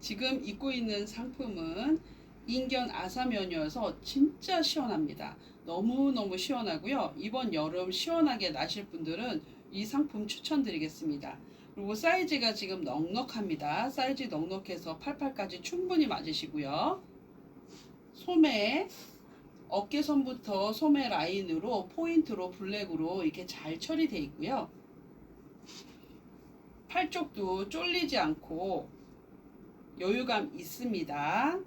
지금 입고 있는 상품은 인견 아사면이어서 진짜 시원합니다. 너무너무 시원하고요. 이번 여름 시원하게 나실 분들은 이 상품 추천드리겠습니다. 그리고 사이즈가 지금 넉넉합니다. 사이즈 넉넉해서 88까지 충분히 맞으시고요. 소매 어깨선부터 소매 라인으로 포인트로 블랙으로 이렇게 잘 처리되어 있고요. 팔 쪽도 쫄리지 않고 여유감 있습니다.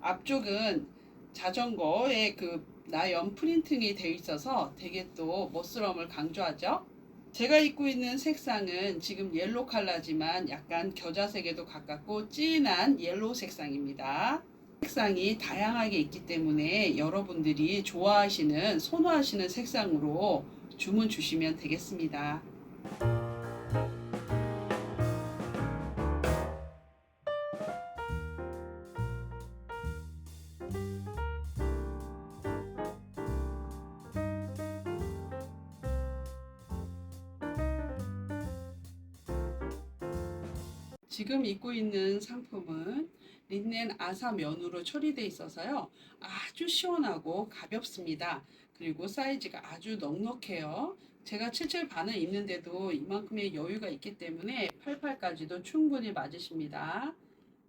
앞쪽은 자전거에 그 나연 프린팅이 되어 있어서 되게 또 멋스러움을 강조하죠. 제가 입고 있는 색상은 지금 옐로 컬러지만 약간 겨자색에도 가깝고 진한 옐로우 색상입니다. 색상이 다양하게 있기 때문에 여러분들이 좋아하시는, 선호하시는 색상으로 주문 주시면 되겠습니다. 지금 입고 있는 상품은 린넨 아사 면으로 처리되어 있어서요. 아주 시원하고 가볍습니다. 그리고 사이즈가 아주 넉넉해요. 제가 77 반은 있는데도 이만큼의 여유가 있기 때문에 88까지도 충분히 맞으십니다.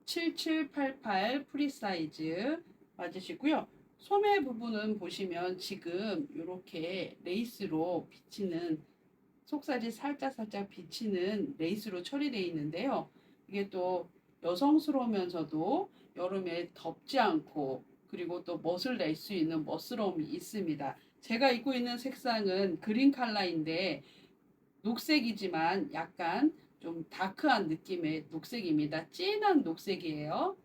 7788 프리 사이즈 맞으시고요. 소매 부분은 보시면 지금 이렇게 레이스로 비치는 속살이 살짝 살짝 비치는 레이스로 처리되어 있는데요. 이게 또 여성스러우면서도 여름에 덥지 않고 그리고 또 멋을 낼 수 있는 멋스러움이 있습니다. 제가 입고 있는 색상은 그린 컬러인데 녹색이지만 약간 좀 다크한 느낌의 녹색입니다. 진한 녹색이에요.